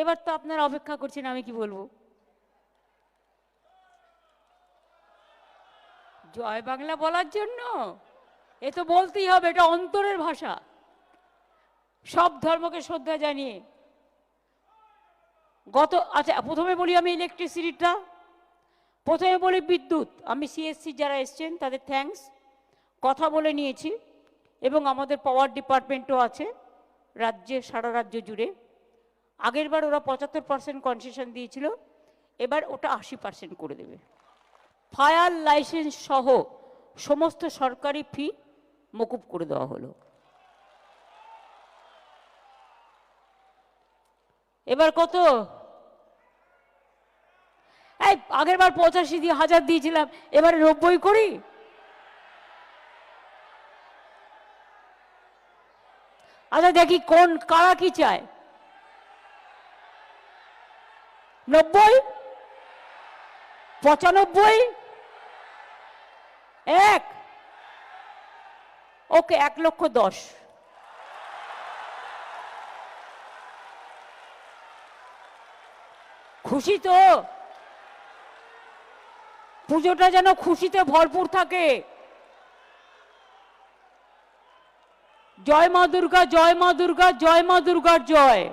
এবার তো আপনারা অপেক্ষা করছেন, আমি কি বলব? জয় বাংলা বলার জন্য? এ তো বলতেই হবে, এটা অন্তরের ভাষা। সব ধর্মকে শ্রদ্ধা জানিয়ে। গত আচ্ছা প্রথমে বলি আমি ইলেকট্রিসিটিটা প্রথমে বলি বিদ্যুৎ। আমি সিএসসি যারা এসছেন, তাদের থ্যাঙ্কস কথা বলে নিয়েছি। এবং আমাদের পাওয়ার ডিপার্টমেন্টও আছে, রাজ্যে, সারা রাজ্য জুড়ে। আগেরবার ওরা পঁচাত্তর পার্সেন্ট কনসেশন দিয়েছিল, এবার ওটা আশি পার্সেন্ট করে দেবে। ফায়ার লাইসেন্স সহ সমস্ত সরকারি ফি মকুব করে দেওয়া হলো। এবার কত? এই, আগের বার পঁচাশি দিয়ে হাজার দিয়েছিলাম, এবারে নব্বই করি? আচ্ছা দেখি কোন, কারা কি চায়? নব্বই? পঁচানব্বই? এক? ওকে, এক লক্ষ দশ। খুশি তো? পুজোটা যেন খুশিতে ভরপুর থাকে। জয় মা দুর্গা, জয় মা দুর্গা, জয় মা দুর্গার জয়।